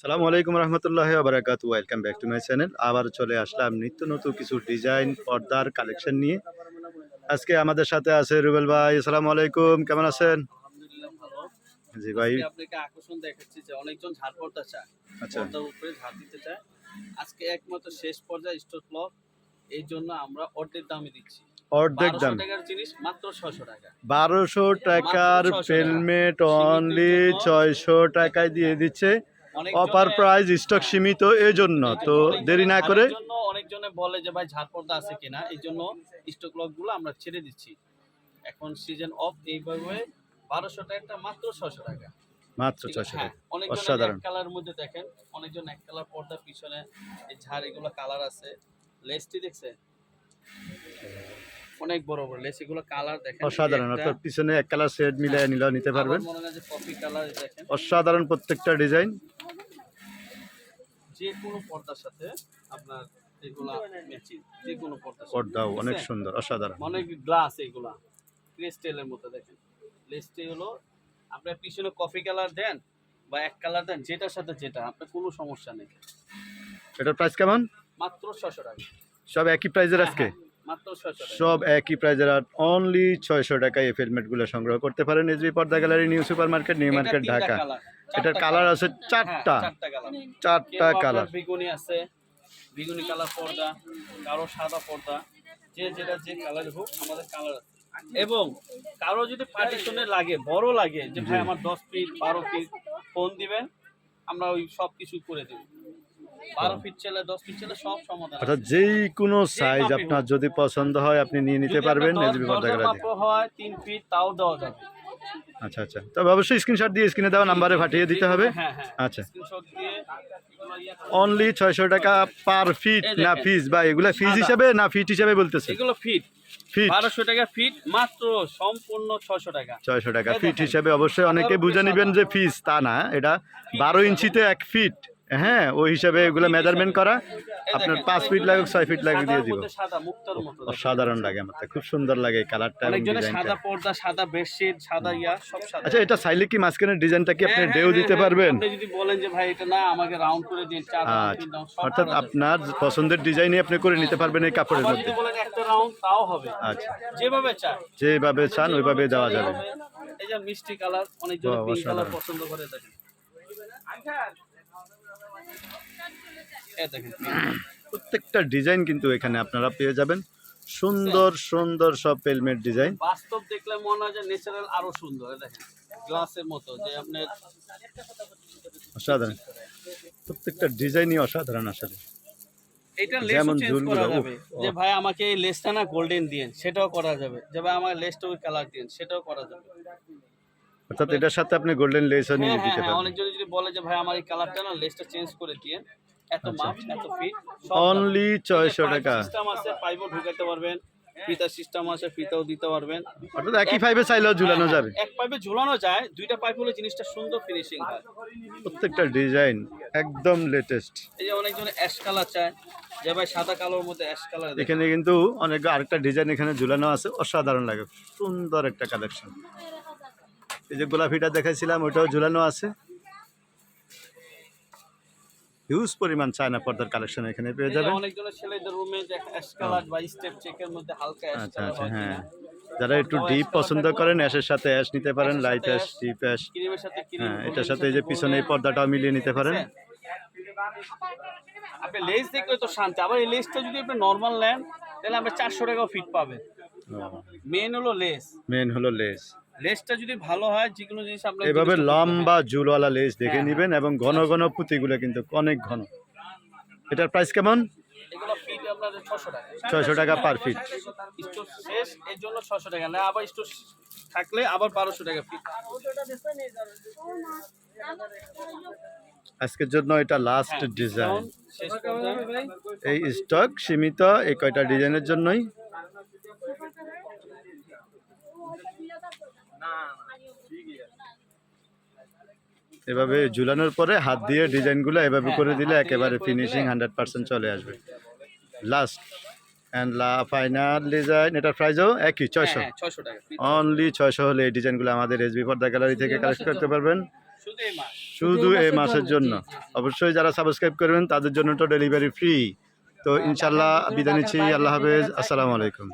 সালামু আলাইকুম রহমতুল্লাহ বারাকাতু welcome back to my channel আবার চলে আসলাম নিত্য নতুন কিছু ডিজাইন পর্দার কালেকশন নিয়ে। আজকে আমাদের সাথে আছে রুবেল ভাই। আসসালামু আলাইকুম। কেমন আছেন? জি ভাই। আপনাকে আকর্ষণ দেখাচ্ছি যে অনেকজন ঝাড় পড়তে চায়। আচ্ছা। পর্দার উপরে ঝাড় দিতে চায়। আজকে একমাত্র শেষ পর্যায়ে স্টোর ব্লক এই জন্য আমরা অর্ধেক দামে দিচ্ছি। অর্ধেক বারোশো দাম টাকার জিনিস মাত্র ছশো টাকা। বারোশো টাকার মাত্র 600 টাকা। পেলমেট অনলি ছয়শো টাকায় দিয়ে দিচ্ছে। অপার প্রাইস স্টক সীমিত এই জন্য তো দেরি না করে অনেকজনে বলে যে ভাই ঝাড় পর্দা আছে কিনা? এই জন্য স্টক ব্লকগুলো আমরা ছেড়ে দিচ্ছি। এখন সিজন অফ এইভাবে বারোশো টাকা মাত্র ছশো টাকা। মাত্র হ্যাঁ, টাকা। অনেকজন অসাধারণ। কালার মধ্যে দেখেন অনেকজন এক কালার পর্দা পিছনে এই ঝাড় এগুলো কালার আছে। লেসটি দেখছে অনেক বড় বড় লেস এগুলো কালার দেখেন অসাধারণ অর্থাৎ পিছনে এক কালার সেট মিলিয়ে নিলেও নিতে পারবেন। কফি কালার দেখেন। অসাধারণ প্রত্যেকটা ডিজাইন। যে কোনো পর্দার সাথে আপনার এগুলা ম্যাচিং যে কোনো। পর্দাও অনেক সুন্দর অসাধারণ। অনেক গ্লাস এগুলা ক্রিস্টালের মতো দেখেন। লেসটি হলো আপনার পিছনে কফি কালার দেন বা এক কালার দেন যেটার সাথে যেটা আপনার কোনো সমস্যা নেই। এটার প্রাইস কেমন? মাত্র ছশো টাকা। সব একই প্রাইজের আজকে? সব একই প্রাইজের আর অনলি ছয়শো টাকায় এই ফিল্মেটগুলো সংগ্রহ করতে পারেন এসবি পর্দা gallery New Super Market New Market Dhaka. এটার কালার আছে হ্যাঁ, চারটা। চারটা কালার চারটা কালার বেগুনি আছে বেগুনি কালার পর্দা কারও সাদা পর্দা যে যেটা যে কালার হোক আমাদের কালার আছে। এবং কারও যদি পার্টিশনে লাগে বড় লাগে যে ভাই আমার দশ ফিট বারো ফিট ফোন দিবেন আমরা ওই সব কিছু করে দেব। অর্থাৎ যেই কোনো সাইজ আপনার যদি পছন্দ হয় আপনি নিয়ে নিতে পারবেন আপনার পর্দা গ্যালারি হয় তিন ফিট তাও দেওয়া যাবে। আচ্ছা আচ্ছা। তবে অবশ্যই স্ক্রিনশট দিয়ে স্ক্রিনে দেওয়া নাম্বারে পাঠিয়ে দিতে হবে। হ্যাঁ হ্যাঁ। আচ্ছা। এগুলো ইয়ে অনলি ছয়শো টাকা পার ফিট না। ফিস বা এগুলা সাদা। হিসাবে না ফিট হিসাবে বলতেছে? এগুলো ফিট ফিট বারোশো টাকা ফিট মাত্র সম্পূর্ণ ছশো টাকা। ছয়শো টাকা। ফিট হিসাবে অবশ্যই অনেকে বুঝে নেবেন যে ফিস তা না এটা বারো ইঞ্চিতে এক ফিট হ্যাঁ ওই হিসাবে এগুলো মেজারমেন্ট করা। আপনার পাঁচ ফিট লাগুক ছয় ফিট লাগুক দিয়ে দিব। অসাধারণ লাগে আমার খুব সুন্দর লাগে কালারটা সাদা পর্দা সাদা বেডশিট সাদা ইয়া সব সাদা। আচ্ছা এটা সাইলে কি মাঝখানের ডিজাইনটা কি আপনি হ্যাঁ, ডেও হ্যাঁ, দিতে হ্যাঁ, পারবেন? আপনি যদি বলেন যে ভাই এটা না আমাকে রাউন্ড করে দিন চার আচ্ছা অর্থাৎ আপনার পছন্দের ডিজাইনই আপনি করে নিতে পারবেন এই কাপড়ের মধ্যে। বলেন একটা রাউন্ড তাও হবে। আচ্ছা। যেভাবে চান। যেভাবে চান ওইভাবে দেওয়া যাবে। এই যে মিষ্টি কালার অনেকজন পিঙ্ক কালার পছন্দ করে দেখেন। প্রত্যেকটা ডিজাইন কিন্তু এখানে আপনারা পেয়ে যাবেন। সুন্দর সুন্দর সব পেলমেট ডিজাইন বাস্তব দেখলে মনে হয় যে ন্যাচারাল আরও সুন্দর দেখেন। গ্লাসের মতো যে আপনার অসাধারণ। প্রত্যেকটা ডিজাইনই অসাধারণ আসলে। এটা যেমন চেঞ্জ করা যাবে। যে ভাই আমাকে এই লেসটা না গোল্ডেন দিন সেটাও করা যাবে। যে ভাই আমার লেসটা ওই কালার দিন সেটাও করা যাবে। অর্থাৎ এটার সাথে আপনি গোল্ডেন লেসও নিয়ে হ্যাঁ হ্যাঁ দিতে হ্যাঁ অনেকজন যদি বলে যে ভাই আমার এই কালারটা না লেসটা চেঞ্জ করে দিয়ে এত আচ্ছা। মাপ এত ফিট অনলি ছয়শো টাকা। সিস্টেম আছে পাইপও ঢুকাতে পারবেন ফিতা সিস্টেম আছে ফিতাও দিতে পারবেন। অর্থাৎ একই পাইপে চাইলেও ঝুলানো হ্যাঁ, যাবে। এক পাইপে ঝুলানো যায় দুইটা পাইপ হলে জিনিসটা সুন্দর ফিনিশিং হয়। প্রত্যেকটা ডিজাইন একদম লেটেস্ট এই যে অনেকজন অ্যাশ কালার চায় যে ভাই সাদা কালোর মধ্যে অ্যাশ কালার এখানে কিন্তু অনেক আরেকটা ডিজাইন এখানে ঝুলানো আছে অসাধারণ লাগে সুন্দর একটা কালেকশন এই যে গোলাপিটা দেখাইছিলাম ওটাও ঝুলানো আছে। হিউজ পরিমাণ চায়না পর্দার কালেকশন এখানে পেয়ে যাবেন। অনেকজনের ছেলেদের রুমে যে অ্যাশ কালার বা স্টেপ চেকের মধ্যে হালকা অ্যাশ আচ্ছা আচ্ছা হ্যাঁ যারা একটু ডিপ পছন্দ করেন অ্যাশের সাথে অ্যাশ নিতে পারেন লাইট অ্যাশ ডিপ অ্যাশ সাথে হ্যাঁ এটার সাথে এই যে পিছনে এই পর্দাটাও মিলিয়ে নিতে পারেন। আপনি লেস দেখলে তো শান্তি। আবার এই লেসটা যদি আপনি নর্মাল নেন তাহলে আপনি চারশো টাকাও ফিট পাবেন। মেন হলো লেস মেন হলো লেস লেসটা যদি ভালো হয় যে কোনো জিনিস আপনার এভাবে লম্বা ঝুলওয়ালা লেস দেখে হ্যাঁ, নেবেন এবং ঘন ঘন পুঁতিগুলো কিন্তু অনেক ঘন। এটার প্রাইস কেমন? ছয়শো টাকা। পার ফিট স্টোর শেষ এর জন্য ছশো টাকা। না আবার স্টোর থাকলে আবার বারোশো টাকা ফিট আজকের জন্য এটা লাস্ট হ্যাঁ, ডিজাইন এই স্টক সীমিত এই কয়টা ডিজাইনের জন্যই? এভাবে ঝুলানোর পরে হাত দিয়ে ডিজাইনগুলো এভাবে করে দিলে হ্যাঁ, একেবারে ফিনিশিং হান্ড্রেড পার্সেন্ট চলে আসবে। লাস্ট অ্যান্ড লা ফাইনাল ডিজাইন এটার প্রাইসও একই ছয়শো। হ্যাঁ ছয়শো। অনলি ছয়শো হলে এই ডিজাইনগুলো আমাদের এসবি পর্দা গ্যালারি থেকে কালেক্ট করতে পারবেন। শুধু এই এই মাসের জন্য। অবশ্যই যারা সাবস্ক্রাইব করবেন তাদের জন্য তো ডেলিভারি ফ্রি তো ইনশাল্লাহ বিদায় নিচ্ছি। আল্লাহ হাফেজ। আসসালামু আলাইকুম।